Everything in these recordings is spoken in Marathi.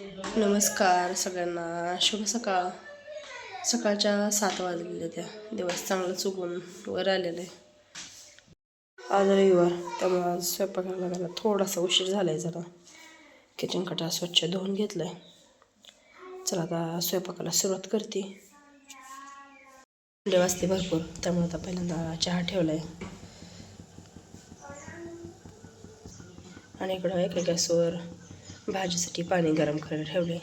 नमस्कार सगळ्यांना. शुभ सकाळ. सकाळच्या सात वाजलेल्या त्या. दिवस चांगलं चुकून वर आलेलं आहे. आज रविवार. त्यामुळं आज स्वयंपाकाला लागायला थोडासा उशीर झाला आहे जरा. किचन कटा स्वच्छ धुवून घेतलं आहे चला आता स्वयंपाकाला सुरुवात करते. थंडी वाजते भरपूर. त्यामुळे आता पहिल्यांदा चहा ठेवला आहे आणि इकडं एका गॅसवर भाजीसाठी पाणी गरम करायला ठेवले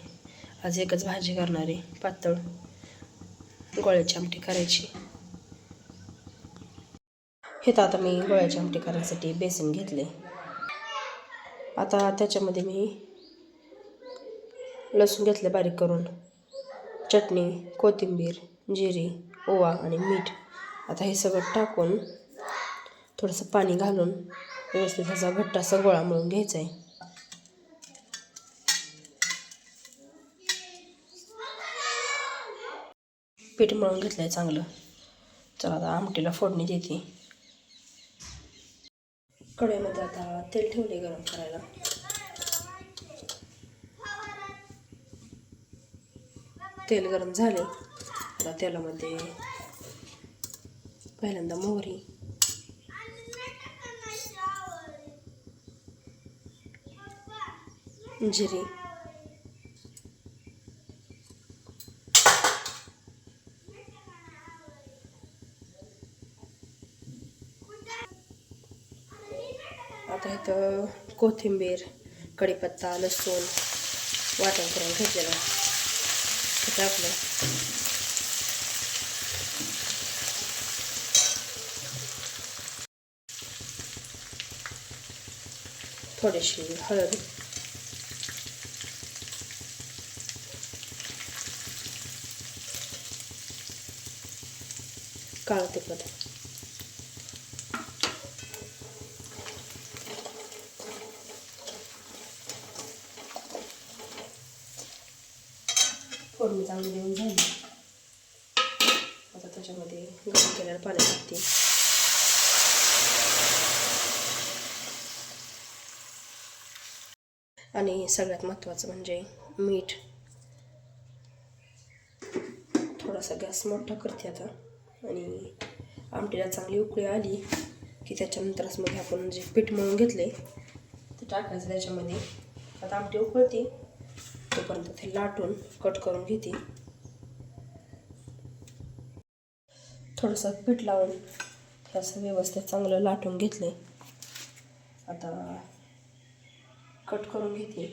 आज एकच भाजी करणार आहे पातळ. गोळ्याची आमटी करायची. हे तर आता मी गोळ्याची आमटी करायसाठी बेसन घेतले आता त्याच्यामध्ये मी लसूण घेतले बारीक करून. चटणी कोथिंबीर जिरी ओवा आणि मीठ. आता हे सगळं टाकून थोडंसं पाणी घालून व्यवस्थित त्याचा घट्ट असा गोळा मळून घ्यायचा आहे पीठ मळून घेतलं आहे चांगलं. चला आता आमटीला फोडणी देते. कढईमध्ये आता तेल ठेवले गरम करायला. तेल गरम झाले आता तेलामध्ये पहिल्यांदा मोहरी. जिरे. त्यात कोथिंबीर कढीपत्ता लसूण वाटण करून घेतलेलं. ते टाकलं. थोडीशी हळद. काळं तिखट. फोडणी चांगली देऊन झाली. आता त्याच्यामध्ये गरम केल्यावर पाणी टाकते. आणि सगळ्यात महत्त्वाचं म्हणजे मीठ. थोडासा गॅस मोठा करते आता. आणि आमटीला चांगली उकळी आली की त्याच्यानंतरच मग आपण जे पीठ मळून घेतले ते टाकायचं त्याच्यामध्ये. आता आमटी उकळते. तोपर्यंत ते लाटून कट करून घेते थोडंसं पीठ लावून हे असं व्यवस्थित चांगलं लाटून घेतले. आता कट करून घेते.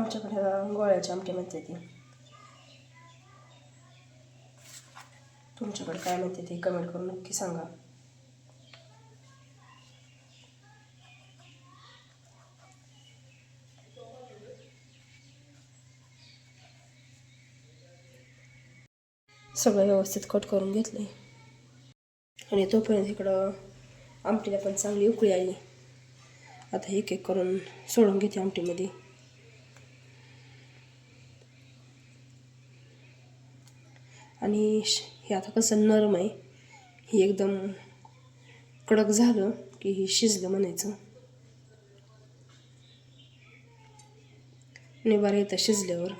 आमच्याकडे गोळ्याची आमटी म्हणते ती. तुमच्याकडे काय म्हणते ते कमेंट करून नक्की सांगा. सगळं व्यवस्थित कट करून घेतले आणि तोपर्यंत इकडं आमटीला पण चांगली उकळी आली. आता एक एक करून सोडून घेते आमटीमध्ये. आणि श- हे आता कसं नरम आहे. हे एकदम कडक झालं की हे शिजलं म्हणायचं. निबार येतं शिजल्यावर.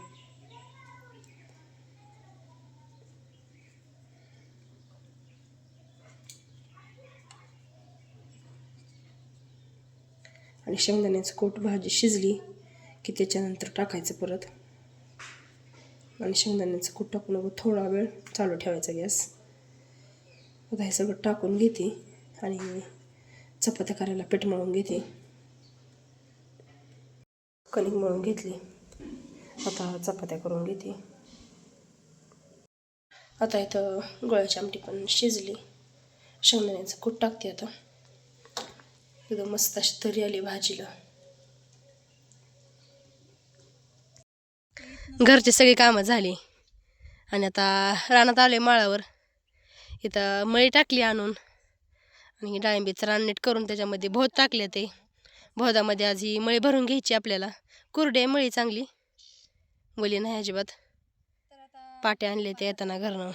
आणि शेंगदाण्याचं कोट भाजी शिजली की त्याच्यानंतर टाकायचं परत. आणि शेंगदाण्याचं कूट टाकून मग थोडा वेळ चालू ठेवायचा गॅस. आता हे सगळं टाकून घेते आणि चपात्या करायला पीठ मळून घेते. कणिक मळून घेतली. आता चपात्या करून घेते. आता इथं गोळ्याची आमटी पण शिजली. शेंगदाण्याचं कूट टाकते आता. एकदम मस्त अशी तरी आली भाजीला. घरची सगळी कामं झाली. आणि आता रानात आले माळावर. इथं मळी टाकली आणून. आणि डाळिंबीचं रान नीट करून त्याच्यामध्ये भोत टाकले ते. भोदामध्ये आज ही मळी भरून घ्यायची आपल्याला. कुरडे मळी चांगली. मुली नाही अजिबात. पाटे आणले ते येताना घरनं.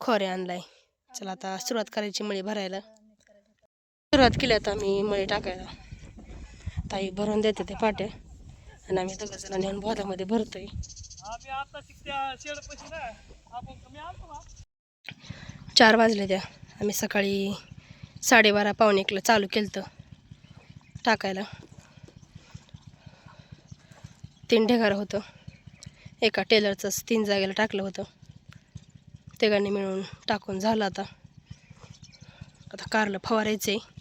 खोरे आणलाय. चला आता सुरुवात करायची मळी भरायला. सुरुवात केली आता मी मळी टाकायला. ताई भरून देते ते पाटे. आणि आम्ही दोघं जण नेऊन बोधामध्ये भरतोय. चार वाजले त्या आम्ही सकाळी साडेबारा पावणे एकला चालू केलं टाकायला. तीन ढेगार होतं. एका टेलरचंच तीन जागेला टाकलं होतं. तिघांनी मिळून टाकून झालं आता. आता कारलं फवारायचं आहे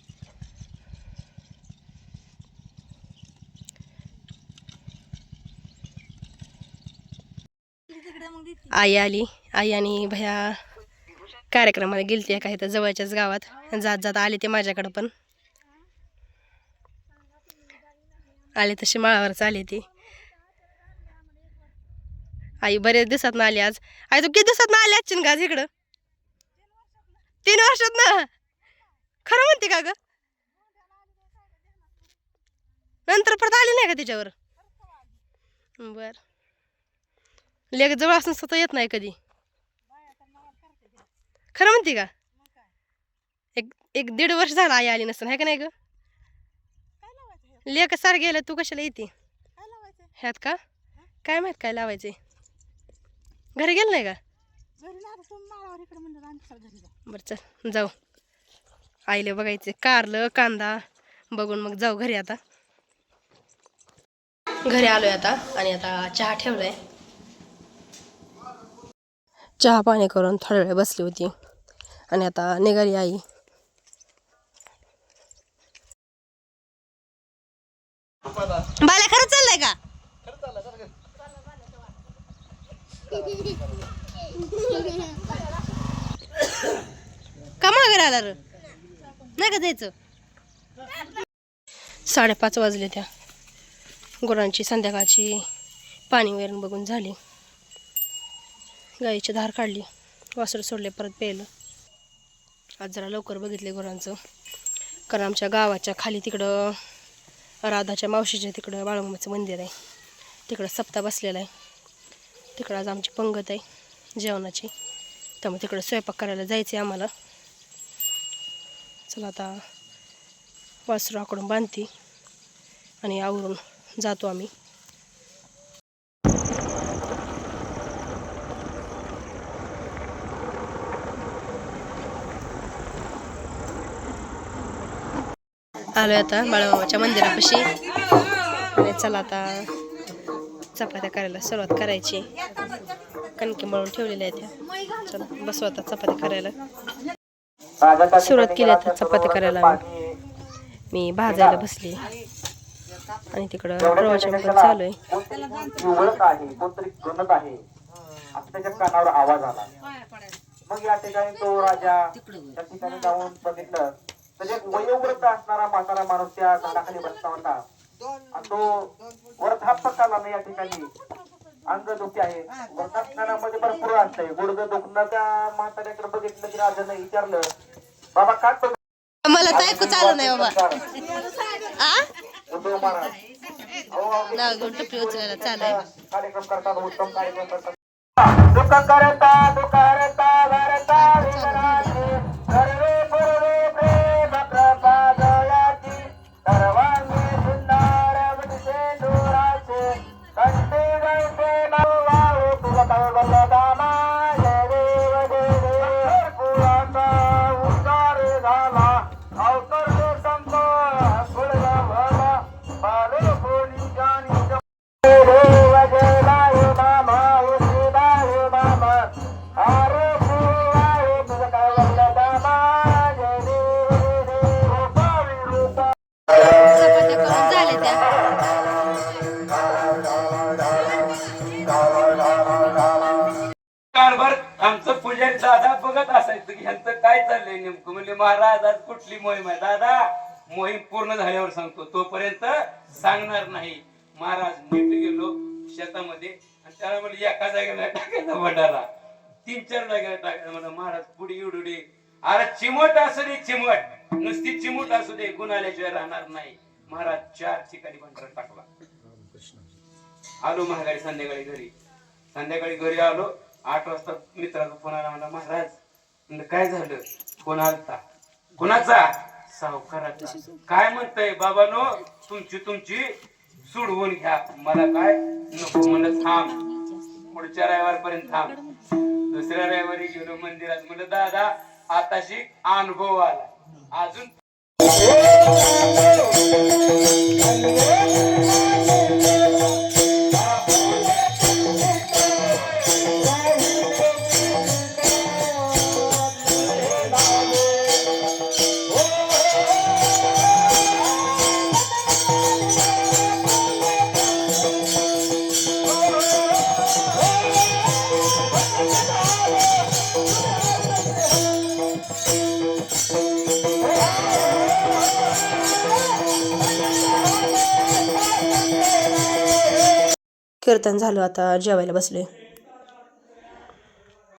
आई आली. आई आणि भया कार्यक्रमाला गेलती काही तर जवळच्याच गावात. जात जात आले ते माझ्याकडं पण. आले तसे माळावरच आले ती. आई बरेच दिवसात ना आली आज. आई तू किती दिवसात ना आली आजची गाज इकडं? तीन वर्षात ना? खरं म्हणते का ग? नंतर परत आली नाही का तिच्यावर? बर. लेख जवळ असून स्वतः येत नाही कधी. खरं म्हणते का? एक एक दीड वर्ष झालं आई आली नसतं आहे का नाही ग? लेख सार गेलं तू कशाला येते? ह्यात का? काय माहीत काय लावायचे घरी गेलं नाही का? बरं चल जाऊ. आईले बघायचे कारलं कांदा. बघून मग जाऊ घरी आता. घरी आलोय आता आणि आता चहा ठेवलाय. चहा पाणी करून थोड्या वेळ बसली होती. आणि आता निघाली आई. बाल्या खरंच चाललंय का? का मागे आला र? नाही का जायचं? साडेपाच वाजले त्या गुरांची संध्याकाळची पाणी वगैरे बघून झाली. गाईची धार काढली. वासर सोडले परत प्यायलं. आज जरा लवकर बघितले गुरांचं. कारण आमच्या गावाच्या खाली तिकडं राधाच्या मावशीच्या तिकडं बाळूमाचं मंदिर आहे. तिकडं सप्ता बसलेला आहे. तिकडं आज आमची पंगत आहे जेवणाची. त्यामुळे तिकडं स्वयंपाक करायला जायचं आहे आम्हाला. चला आता वासरू आकडून बांधते आणि आवरून जातो आम्ही. आलोय आता बाळाबाबाच्या मंदिरापाशी. आणि चला आता चपात्या करायला सुरुवात करायची. कणकी मळून ठेवलेल्या आहेत चला बसू आता चपात्या करायला. सुरुवात केली आता चपाती करायला. मी भाजायला बसली. आणि तिकडं प्रवचन पण चालू आहे. त्याच्या कानावर आवाज आला मग या ठिकाणी तो राजा त्या ठिकाणी जाऊन बघितलं. एक वयोवृद्ध असणारा म्हातारा माणूस त्या झाडाखाली बसला होता. आणि तो वृद्धापकाला या ठिकाणी अंग दुखी आहे. वृद्धापकामध्ये भरपूर असतंय गुडघं दुखणं त्या म्हाताऱ्याकडे बघितलं की राजाने विचारलं बाबा काय तो मला तर ऐकू चालू नाही बाबा. टपी उचलायला चालू कार्यक्रम करतात उत्तम कार्यक्रम करतात. दुःख करता दुःख करता चाललंय महाराज आज कुठली मोहीम आहे? दादा मोहीम पूर्ण झाल्यावर सांगतो. तोपर्यंत सांगणार नाही. महाराज नीट गेलो शेतामध्ये आणि त्याला म्हणलं एका जागेला टाकायचा भंडारा. तीन चार जागेला टाकायचा. म्हणा महाराज पुढे उडुडे अरे चिमट असू दे चिमट. नुसती चिमूट असू दे गुण आल्याशिवाय राहणार नाही. महाराज चार ठिकाणी भंडारा टाकला. आलो महागाडी संध्याकाळी घरी. संध्याकाळी घरी आलो. आठ वाजता मित्राचा फोन आला म्हणला महाराज काय झालं? आलता कुणाचा? सावकाराचा. काय म्हणताय बाबानो? तुमची तुमची सोडवून घ्या. मला काय? नको म्हणलं थांब. पुढच्या रविवारपर्यंत थांब. दुसऱ्या रविवारी गेलो मंदिरात. म्हणलं दादा आताशी अनुभव आला. अजून कीर्तन झालं आता जेवायला बसले